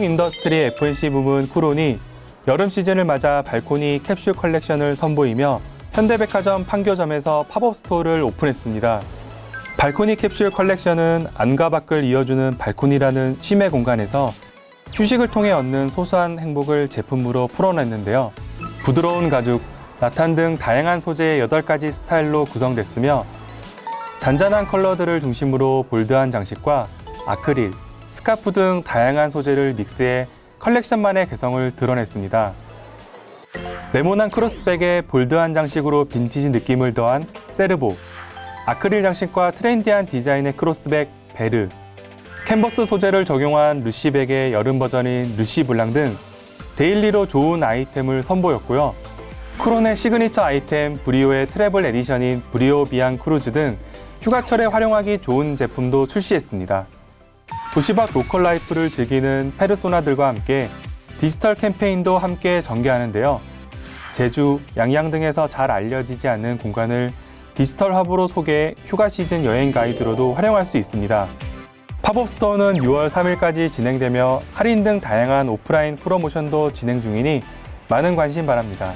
홈 인더스트리 F&C 부문 쿠론이 여름 시즌을 맞아 발코니 캡슐 컬렉션을 선보이며 현대백화점 판교점에서 팝업 스토어를 오픈했습니다. 발코니 캡슐 컬렉션은 안과 밖을 이어주는 발코니라는 쉼의 공간에서 휴식을 통해 얻는 소소한 행복을 제품으로 풀어냈는데요. 부드러운 가죽, 라탄 등 다양한 소재의 8가지 스타일로 구성됐으며 잔잔한 컬러들을 중심으로 볼드한 장식과 아크릴, 스카프 등 다양한 소재를 믹스해 컬렉션만의 개성을 드러냈습니다. 네모난 크로스백에 볼드한 장식으로 빈티지 느낌을 더한 세르보, 아크릴 장식과 트렌디한 디자인의 크로스백 베르, 캔버스 소재를 적용한 루시백의 여름 버전인 루시 블랑 등 데일리로 좋은 아이템을 선보였고요. 크론의 시그니처 아이템 브리오의 트래블 에디션인 브리오 비앙 크루즈 등 휴가철에 활용하기 좋은 제품도 출시했습니다. 도시박 로컬 라이프를 즐기는 페르소나들과 함께 디지털 캠페인도 함께 전개하는데요. 제주, 양양 등에서 잘 알려지지 않는 공간을 디지털 화보로 소개해 휴가 시즌 여행 가이드로도 활용할 수 있습니다. 팝업 스토어는 6월 3일까지 진행되며 할인 등 다양한 오프라인 프로모션도 진행 중이니 많은 관심 바랍니다.